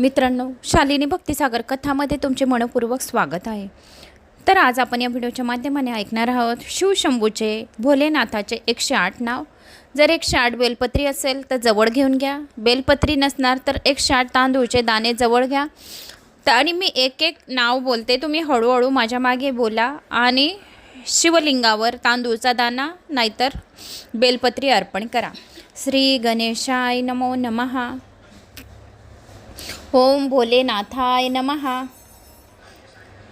मित्रांनो शालिनी भक्तिसागर कथामध्ये तुमचे मनपूर्वक स्वागत आहे. तर आज आपण या व्हिडिओच्या माध्यमाने ऐकणार आहोत शिवशंभूचे भोलेनाथाचे एकशे आठ नाव. जर एकशे आठ बेलपत्री असेल तर जवळ घेऊन घ्या. बेलपत्री नसणार तर एकशे आठ तांदूळचे दाणे जवळ घ्या. तर आणि मी एक एक नाव बोलते. तुम्ही हळूहळू माझ्या मागे बोला आणि शिवलिंगावर तांदूळचा दाना नाहीतर बेलपत्री अर्पण करा. श्री गणेशाय नमो नमः. ओम भोलेनाथाय नमः।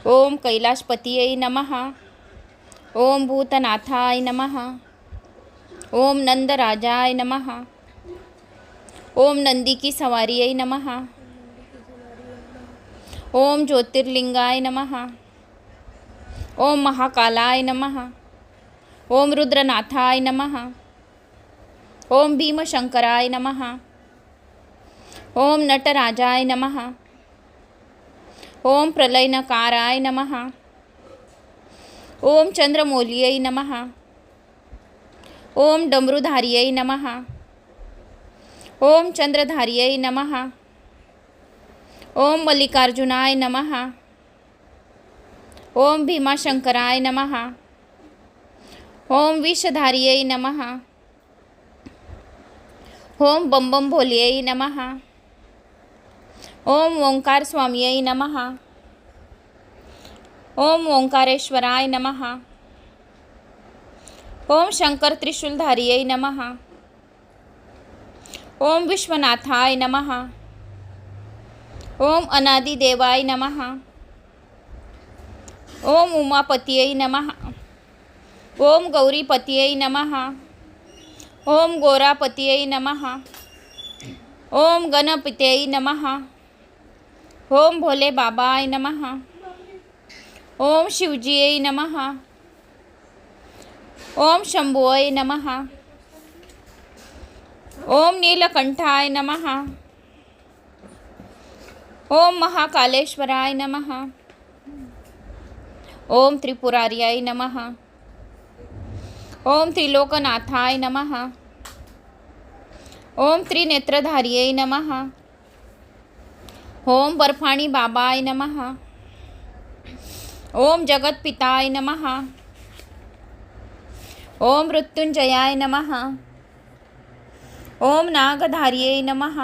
ओम कैलाशपतीयै नमः। ओम भूतनाथाय नमः। ओम नंदराजाय नमः। ओम नंदी की सवारियै नमः। ओम ज्योतिर्लिंगाय नमः। ओम महाकालाय नमः। ओम रुद्रनाथाय नमः। ओम भीमशंकराय नमः। ओम नटराजाय नमः। ओम प्रलयनकाराय नमः। ओम चंद्रमौल्यै नमः। ओम डमरुधार्यै नमः। ओम चंद्रधार्यै नमः। ओम मल्लिकार्जुनाय नमः। ओम भीमाशंकराय नमः। ओम विषधार्यै नमः। ओम बम बम भोल्यै नमः। ओम ओंकार स्वामीयै नमः। ओम ओंकारेश्वराय नमः। ओम शंकर त्रिशूलधारियै नमः। ओम विश्वनाथाय नमः। ओम अनादिदेवाय नमः। ओम उमापतीयै नमः। ओम गौरीपतीयै नमः। ओम गोरापतीयै नमः। ओम गणपतयै नमः। ओम भोले बाबाय नमः। ओम शिवजीयै नमः। ओम शंभुयै नमः। ओम नीलकंठाय नमः। ओम महाकालेश्वराय नमः। ओम त्रिपुरार्याय नमः। ओम त्रिलोकनाथाय नमः। ओम त्रिनेत्रधार्यै नमः। ओम बर्फाणी बाबाय नमः। ओम जगतपिताय नमः। ओम मृत्युंजयाय नमः। ओम नागधार्यै नमः।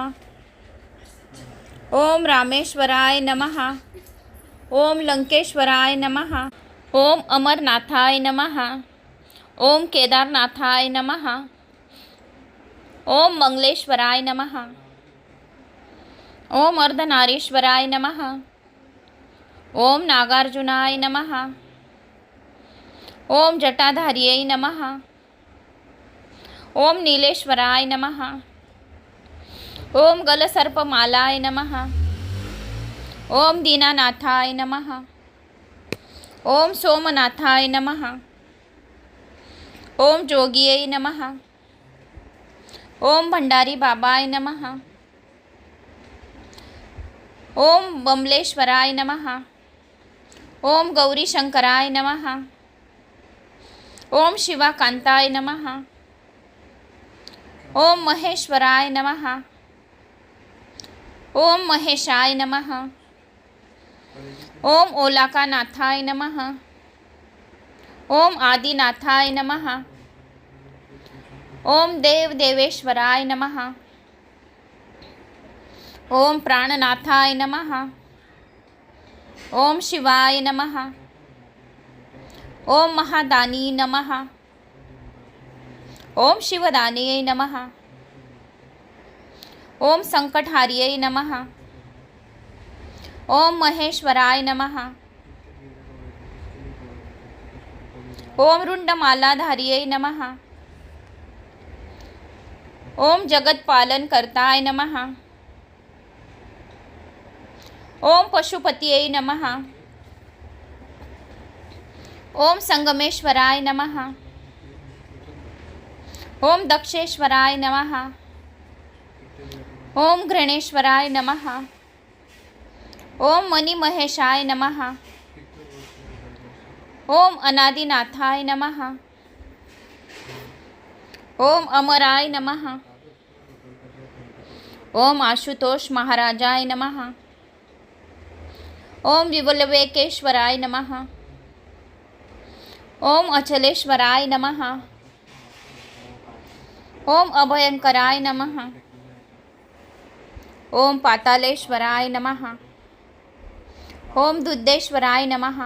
ओम रामेश्वराय नमः। ओम लंकेश्वराय नमः। ओम अमरनाथाय नमः। ओम केदारनाथाय नमः। ओम मंगलेश्वराय नमः। ओम अर्धनारीश्वराय नमः। ओम नागार्जुनाय नमः। ओम जटाधार्यै नमः। ओम नीलेश्वराय नमः। ओम गलसर्पमालाय नमः। ओम दीनानाथाय नमः। ओम सोमनाथाय नमः। ओम जोगियै नमः। ओम भंडारी बाबाय नमः। ओम बमलेश्वराय नमः। ओम गौरीशंकराय नमः। ओम शिवाकांताय नमः। ओम महेश्वराय नमः। ओम महेशाय नमः। ओम ओलाकानाथाय नमः। ओम आदिनाथाय नमः। ओम देव देवेश्वराय नमः। ओम प्राणनाथाय नमः। ओम शिवाय नमः। ओम महादानी नमः। ओम शिवदानियै नमः। ओम संकटहार्यै नमः। ओम महेश्वराय नमः। ओम रुंडमालाधार्यै नमः। ओम जगत्पालनकर्ताय नमः। ओम पशुपतये नमः ओम संगमेश्वराय नमः ओम दक्षेश्वराय नमः ओम घृणेश्वराय नमः ओम मणिमहेशाय नमः ओम अनादिनाथाय नमः ओम अमराय नमः ओम आशुतोष महाराजाय नमः ओम विवलवेकेश्वराय नमः। ओम अचलेश्वराय नमः। ओम अभयंकराय नमः। ओम पातालेश्वराय नमः। ओम दुद्देश्वराय नमः।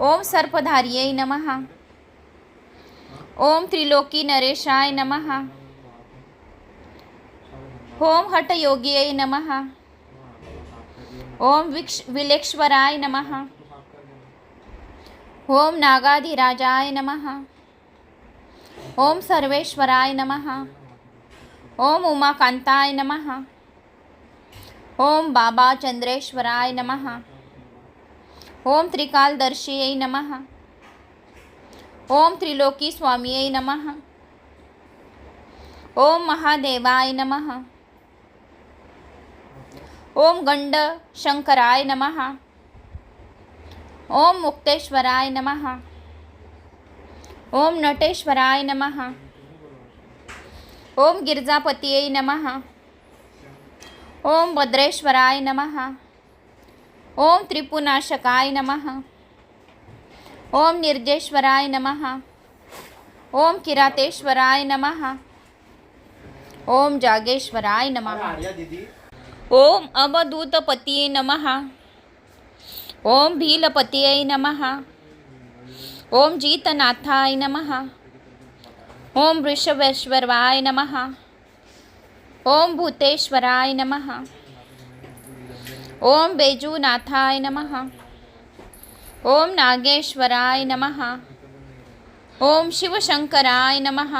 ओम सर्पधार्यै नमः। ओम त्रिलोकी नरेशाय नमः। ओम हठयोग्यै नमः। ओम विक्ष विलेश्वराय नमः। ओम नागाधिराजाय नमः। ओम सर्वेश्वराय नमः। ओम उमाकांताय नमः। ओम बाबा चंद्रेश्वराय नमः। ओम त्रिकालदर्शियै नमः। ओम त्रिलोकी स्वामियै नमः। ओम महादेवाय नमः। ओम गंड शंकराय नमः। ओम मुक्तेश्वराय नमः। ओम नटेश्वराय नमः। ओम गिरजापतीयै नमः। ओम भद्रेश्वराय नमः। ओम त्रिपुनाशकाय नमः। ओम निर्जेश्वराय नमः। ओम किरातेश्वराय नमः। ओम जागेश्वराय नमः। ओम अवधूतपतीये नमः। ओम भीलपतीयै नमः। ओम जीतनाथाय नमः। ओम वृषभेश्वराय नमः। ओम भूतेश्वराय नमः। ओम बेजूनाथाय नमः। ओम नागेश्वराय नमः। ओम शिवशंकराय नमः।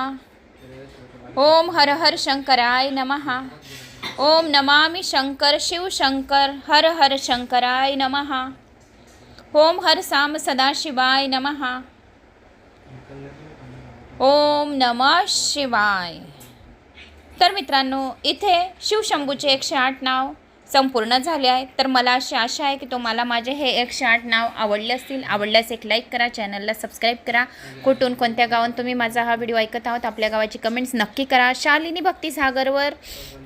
ओम हर हर शंकराय नमः। ओम नमामि शंकर शिव शंकर हर हर शंकराय नमः। ओम हर साम सदाशिवाय नमः। ओम नमः शिवाय। तर मित्रांनो इथे शिवशंभूचे एकशे आठ नाव संपूर्ण झाले आहे तर मला अशी आशा आहे की तुम्हाला माझे हे एकशे आठ नाव आवडले असतील. आवडल्यास एक लाईक करा चॅनलला सबस्क्राईब करा. कुठून कोणत्या गावात तुम्ही माझा हा व्हिडिओ ऐकत आहोत आपल्या गावाची कमेंट्स नक्की करा. शालिनी भक्तिसागरवर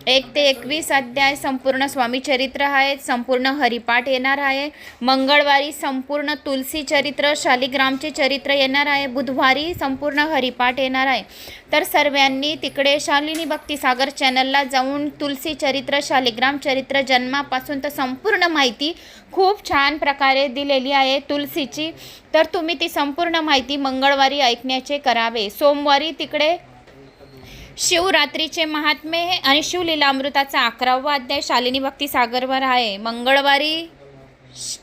एक ते एकवीस अध्याय संपूर्ण स्वामी चरित्र आहेत संपूर्ण हरिपाठ येणार आहे. मंगळवारी संपूर्ण तुलसी चरित्र शालिग्रामचे चरित्र येणार आहे. बुधवारी संपूर्ण हरिपाठ येणार आहे. तर सर्वांनी तिकडे शालिनी भक्तिसागर चॅनलला जाऊन तुलसी चरित्र शालिग्राम चरित्र जन्मापासून तर संपूर्ण माहिती खूप छान प्रकारे दिलेली आहे तुलसीची. तर तुम्ही ती संपूर्ण माहिती मंगळवारी ऐकण्याचे करावे. सोमवारी तिकडे शिवरात्रीचे महात्मे आणि शिवलीलामृताचा अकरावा अध्याय शालिनी भक्ती सागरवर आहे. मंगळवारी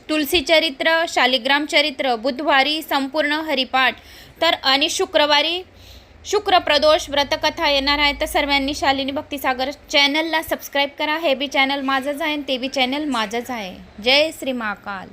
तुलसी चरित्र शालिग्राम चरित्र बुधवारी संपूर्ण हरिपाठ तर आणि शुक्रवारी शुक्रप्रदोष व्रतकथा येणार आहे. तर सर्वांनी शालिनी भक्तिसागर चॅनलला सबस्क्राईब करा. हे बी चॅनल माझंच आहे आणि ते बी चॅनल माझंच आहे. जय श्री महाकाल.